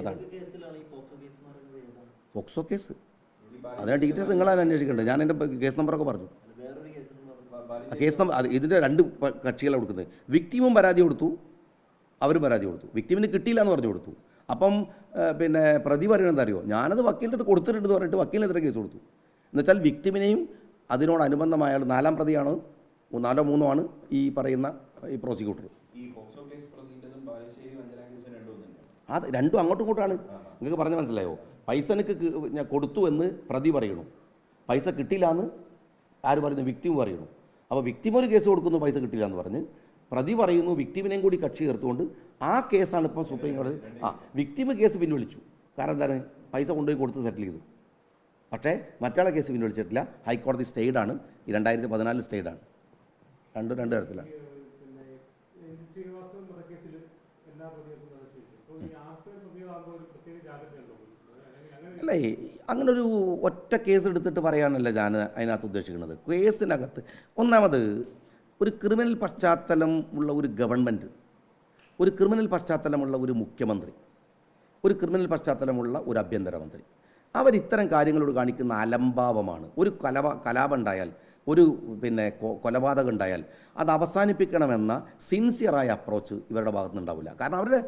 അതാണ്. POCSO case അതിന് details നിങ്ങളാണ് അന്വേഷിക്കേണ്ടത്. ഞാൻ എന്റെ കേസ് നമ്പറൊക്കെ പറഞ്ഞു. കേസ് നമ്പർ അത് ഇതിന്റെ രണ്ട് കക്ഷികളാണ് കൊടുക്കുന്നത്. വിക്ടിമും പരാതി കൊടുത്തു. അവരും പരാതി കൊടുത്തു. വിക്ടിമിന് കിട്ടിയില്ല എന്ന് പറഞ്ഞു കൊടുത്തു. അപ്പം പിന്നെ പ്രതി പറയുന്നത് എന്താ അറിയോ? ഞാനത് വക്കീലിന്റെ അടുത്ത് കൊടുത്തിട്ടുണ്ടെന്ന് പറഞ്ഞിട്ട് വക്കീലിനെതിരെ കേസ് കൊടുത്തു. എന്നുവെച്ചാൽ വിക്ടിമിനെയും അതിനോടനുബന്ധമായ നാലാം പ്രതിയാണ് നാലോ മൂന്നോ ആണ് ഈ പറയുന്ന ഈ പ്രോസിക്യൂട്ടർ ഈ പോക്സോ കേസ് പ്രതിന്റെതും ബാലുശ്ശേരി വഞ്ചന കേസ് രണ്ടും തന്നെയാണ് അത് രണ്ടും അങ്ങോട്ടും ഇങ്ങോട്ടാണ് നിങ്ങൾക്ക് പറഞ്ഞ മനസ്സിലായോ? പൈസ എനിക്ക് ഞാൻ കൊടുത്തു എന്ന് പ്രതി പറയണു. പൈസ കിട്ടിയില്ല എന്ന് ആര് പറയുന്നു? വിക്ടിം പറയണു. അപ്പോൾ വിക്ടിം ഒരു കേസ് കൊടുക്കുന്നു പൈസ കിട്ടില്ല എന്ന് പറഞ്ഞ്. പ്രതി പറയുന്നു വിക്ടിമിനെയും കൂടി കക്ഷി ചേർത്തുകൊണ്ട് ആ കേസാണ് ഇപ്പം സുപ്രീം കോടതി ആ വിക്ടിം കേസ് പിൻവലിച്ചു. കാരണം എന്താണ്? പൈസ കൊണ്ടുപോയി കൊടുത്ത് സെറ്റിൽ ചെയ്തു. പക്ഷേ മറ്റാളെ കേസ് പിൻവലിച്ചിട്ടില്ല. ഹൈക്കോടതി സ്റ്റേഡാണ്. ഈ രണ്ടായിരത്തി പതിനാലിൽ സ്റ്റേഡാണ്. രണ്ടും രണ്ട് തരത്തിലാണ് പിന്നെ എൻ ശ്രീനിവാസൻ വധക്കേസിൽ എല്ലാ പ്രതികൾക്കും അത് ശേഷം ഇപ്പോൾ ഈ അങ്ങനെ ഒരു അല്ല ഒറ്റ കേസ് എടുത്തിട്ട് പറയാനല്ല ഞാൻ അതിനകത്ത് ഉദ്ദേശിക്കുന്നത്. കേസിനകത്ത് ഒന്നാമത് ഒരു ക്രിമിനൽ പശ്ചാത്തലം ഉള്ള ഒരു ഗവൺമെന്റ് ഒരു ക്രിമിനൽ പശ്ചാത്തലമുള്ള ഒരു മുഖ്യമന്ത്രി ഒരു ക്രിമിനൽ പശ്ചാത്തലമുള്ള ഒരു ആഭ്യന്തരമന്ത്രി. അവരിത്തരം കാര്യങ്ങളോട് കാണിക്കുന്ന അലംഭാവമാണ്. ഒരു കലവ കലാപം ഉണ്ടായാൽ ഒരു പിന്നെ കൊലപാതകം ഉണ്ടായാൽ അത് അവസാനിപ്പിക്കണമെന്ന സിൻസിയറായ അപ്രോച്ച് ഇവരുടെ ഭാഗത്ത് നിന്നുണ്ടാവില്ല കാരണം അവരുടെ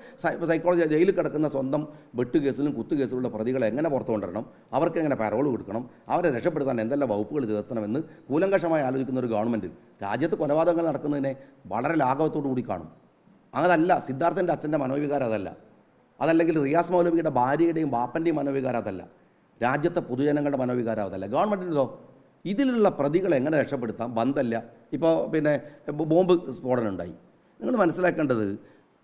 സൈക്കോളജി ജയിലിൽ കിടക്കുന്ന സ്വന്തം വെട്ട് കേസിലും കുത്തു കേസിലുള്ള പ്രതികളെ എങ്ങനെ പുറത്തു കൊണ്ടുവരണം? അവർക്ക് എങ്ങനെ പരോൾ കൊടുക്കണം? അവരെ രക്ഷപ്പെടുത്താൻ എന്തെല്ലാം വകുപ്പുകൾ ചേർത്തണമെന്ന് കൂലങ്കഷമായി ആലോചിക്കുന്ന ഒരു ഗവൺമെന്റ് രാജ്യത്ത് കൊലപാതകങ്ങൾ നടക്കുന്നതിനെ വളരെ ലാഘവത്തോടു കൂടി കാണും. അതല്ല സിദ്ധാർത്ഥന്റെ അച്ഛന്റെ മനോവികാരം അതല്ല. അതല്ലെങ്കിൽ റിയാസ് മൗലവിയുടെ ഭാര്യയുടെയും ബാപ്പന്റെയും മനോവികാരം അതല്ല. രാജ്യത്തെ പൊതുജനങ്ങളുടെ മനോവികാരം അതല്ല. ഗവൺമെന്റിന്റെതോ ഇതിലുള്ള പ്രതികളെ എങ്ങനെ രക്ഷപ്പെടുത്താം? ബന്ധല്ല. ഇപ്പോൾ പിന്നെ ബോംബ് സ്ഫോടനം ഉണ്ടായി നിങ്ങൾ മനസ്സിലാക്കേണ്ടത്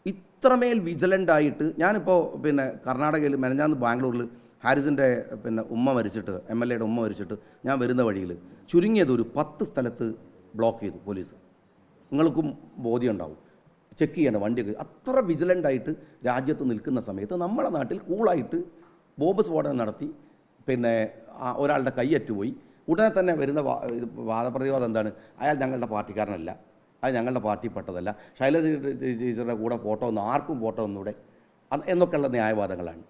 ഇത്രമേൽ വിജിലന്റ് ആയിട്ട് ഞാനിപ്പോൾ പിന്നെ കർണാടകയിൽ മെനഞ്ഞാന്ന് ബാംഗ്ലൂരിൽ ഹാരിസിന്റെ പിന്നെ ഉമ്മ മരിച്ചിട്ട് എം എൽ എയുടെ ഉമ്മ മരിച്ചിട്ട് ഞാൻ വരുന്ന വഴിയിൽ ചുരുങ്ങിയത് ഒരു പത്ത് സ്ഥലത്ത് ബ്ലോക്ക് ചെയ്തു പോലീസ്. നിങ്ങൾക്കും ബോധ്യം ഉണ്ടാവും ചെക്ക് ചെയ്യണം വണ്ടിയൊക്കെ അത്ര വിജിലന്റ് ആയിട്ട് രാജ്യത്ത് നിൽക്കുന്ന സമയത്ത് നമ്മുടെ നാട്ടിൽ കൂളായിട്ട് ബോംബ് സ്ഫോടനം നടത്തി പിന്നെ ഒരാളുടെ ഒരാളുടെ കൈയറ്റുപോയി ഉടനെ തന്നെ വരുന്ന വാദപ്രതിവാദം എന്താണ്? അയാൾ ഞങ്ങളുടെ പാർട്ടിക്കാരനല്ല. അത് ഞങ്ങളുടെ പാർട്ടിപ്പെട്ടതല്ല ശൈലജ ടീച്ചറുടെ കൂടെ ഫോട്ടോ ഒന്നും ആർക്കും ഫോട്ടോ ഒന്നും ഇവിടെ അത് എന്നൊക്കെയുള്ള ന്യായവാദങ്ങളാണ്.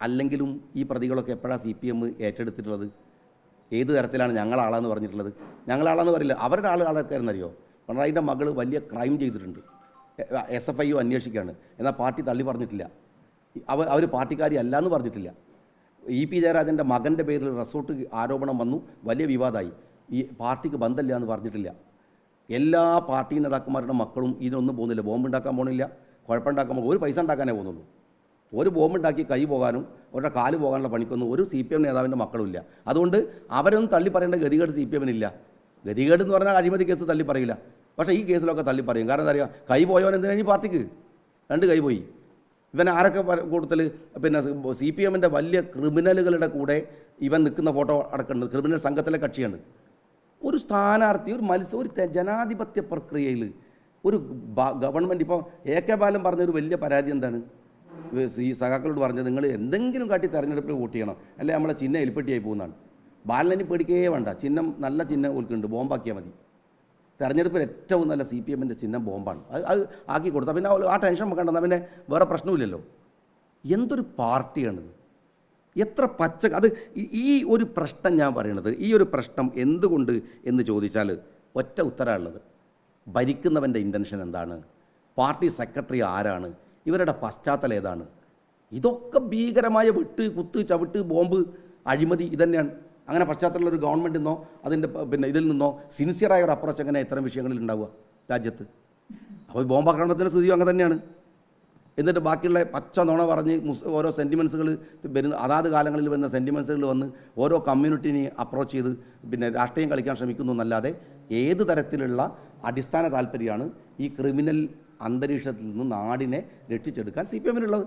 അല്ലെങ്കിലും ഈ പ്രതികളൊക്കെ എപ്പോഴാണ് സി പി എം ഏറ്റെടുത്തിട്ടുള്ളത്? ഏത് തരത്തിലാണ് ഞങ്ങളാളെന്ന് പറഞ്ഞിട്ടുള്ളത്? ഞങ്ങളാളെന്ന് പറയില്ല. അവരുടെ ആൾ ആളൊക്കെ എന്നറിയോ പിണറായിന്റെ മകൾ വലിയ ക്രൈം ചെയ്തിട്ടുണ്ട്. എസ് എഫ് ഐ യു അന്വേഷിക്കുകയാണ്. എന്നാൽ പാർട്ടി തള്ളി പറഞ്ഞിട്ടില്ല. അവർ അവർ പാർട്ടിക്കാരി അല്ല എന്ന് പറഞ്ഞിട്ടില്ല. ഇ പി ജയരാജന്റെ മകന്റെ പേരിൽ റിസോർട്ട് ആരോപണം വന്നു. വലിയ വിവാദമായി ഈ പാർട്ടിക്ക് ബന്ധമില്ല എന്ന് പറഞ്ഞിട്ടില്ല. എല്ലാ പാർട്ടി നേതാക്കന്മാരുടെ മക്കളും ഇതിനൊന്നും പോകുന്നില്ല. ബോംബ് ഉണ്ടാക്കാൻ പോകുന്നില്ല. കുഴപ്പമുണ്ടാക്കാൻ ഒരു പൈസ ഉണ്ടാക്കാനേ പോകുന്നുള്ളൂ. ഒരു ബോംബ് ബോംബുണ്ടാക്കി കൈ പോകാനും അവരുടെ കാൽ പോകാനുള്ള പണിക്കൊന്നും ഒരു സി പി എം നേതാവിന്റെ മക്കളുമില്ല. അതുകൊണ്ട് അവരൊന്നും തള്ളി പറയേണ്ട ഗതികേട് സി പി എമ്മിനില്ല. ഗതികേട് എന്ന് പറഞ്ഞാൽ അഴിമതി കേസ് തള്ളി പറയില്ല. പക്ഷേ ഈ കേസിലൊക്കെ തള്ളി പറയും. കാരണം എന്താ പറയുക? കൈ പോയവൻ എന്തിനാണ് ഈ പാർട്ടിക്ക്? രണ്ട് കൈ പോയി. ഇവൻ ആരൊക്കെ കൂടുതൽ പിന്നെ സി പി എമ്മിന്റെ വലിയ ക്രിമിനലുകളുടെ കൂടെ ഇവൻ നിൽക്കുന്ന ഫോട്ടോ അടക്കുന്നുണ്ട് ക്രിമിനൽ സംഘത്തിലെ കക്ഷിയാണ്. ഒരു സ്ഥാനാർത്ഥി ഒരു മത്സ്യ ഒരു ജനാധിപത്യ പ്രക്രിയയിൽ ഒരു ഗവൺമെന്റ് ഇപ്പോൾ എ കെ ബാലൻ പറഞ്ഞൊരു വലിയ പരാതി എന്താണ്? ഈ സഖാക്കളോട് പറഞ്ഞത് നിങ്ങൾ എന്തെങ്കിലും കാട്ടി തെരഞ്ഞെടുപ്പിൽ വോട്ട് ചെയ്യണം. അല്ലെ നമ്മളെ ചിഹ്നം എലിപ്പെട്ടിയായി പോകുന്നതാണ്. ബാലനെ പേടിക്കുകയേ വേണ്ട. ചിഹ്നം നല്ല ചിഹ്നം ഓൽക്കുണ്ട്. ബോംബാക്കിയാൽ മതി. തെരഞ്ഞെടുപ്പിൽ ഏറ്റവും നല്ല സി പി എമ്മിന്റെ ചിഹ്നം ബോംബാണ്. അത് അത് ആക്കി കൊടുത്താൽ പിന്നെ ആ ടെൻഷൻ വെക്കേണ്ട പിന്നെ വേറെ പ്രശ്നമില്ലല്ലോ എന്തൊരു പാർട്ടിയാണിത്? എത്ര പച്ച അത് ഈ ഒരു പ്രശ്നം ഞാൻ പറയണത് ഈ ഒരു പ്രശ്നം എന്തുകൊണ്ട് എന്ന് ചോദിച്ചാൽ ഒറ്റ ഉത്തരമുള്ളത് ഭരിക്കുന്നവന്റെ ഇന്റൻഷൻ എന്താണ്? പാർട്ടി സെക്രട്ടറി ആരാണ്? ഇവരുടെ പശ്ചാത്തലം ഏതാണ്? ഇതൊക്കെ ഭീകരമായ വെട്ട് കുത്ത് ചവിട്ട് ബോംബ് അഴിമതി ഇതന്നെയാണ്. അങ്ങനെ പശ്ചാത്തലമുള്ള ഒരു ഗവൺമെന്റ് നിന്നോ അതിന്റെ പിന്നെ ഇതിൽ നിന്നോ സിൻസിയറായ ഒരു അപ്രോച്ച് എങ്ങനെ ഇത്തരം വിഷയങ്ങളിൽ ഉണ്ടാവുക രാജ്യത്ത്? അപ്പോൾ ബോംബാക്രമണത്തിന്റെ സ്ഥിതിയും അങ്ങനെ തന്നെയാണ്. എന്നിട്ട് ബാക്കിയുള്ള പച്ച നുണ പറഞ്ഞ് ഓരോ സെന്റിമെൻസുകൾ വരുന്ന അതാത് കാലങ്ങളിൽ വരുന്ന സെന്റിമെൻസുകൾ വന്ന് ഓരോ കമ്മ്യൂണിറ്റിനെ അപ്രോച്ച് ചെയ്ത് പിന്നെ രാഷ്ട്രീയം കളിക്കാൻ ശ്രമിക്കുന്നു എന്നല്ലാതെ ഏത് തരത്തിലുള്ള അടിസ്ഥാന താല്പര്യമാണ് ഈ ക്രിമിനൽ അന്തരീക്ഷത്തിൽ നിന്ന് നാടിനെ രക്ഷിച്ചെടുക്കാൻ സി പി എമ്മിനുള്ളത്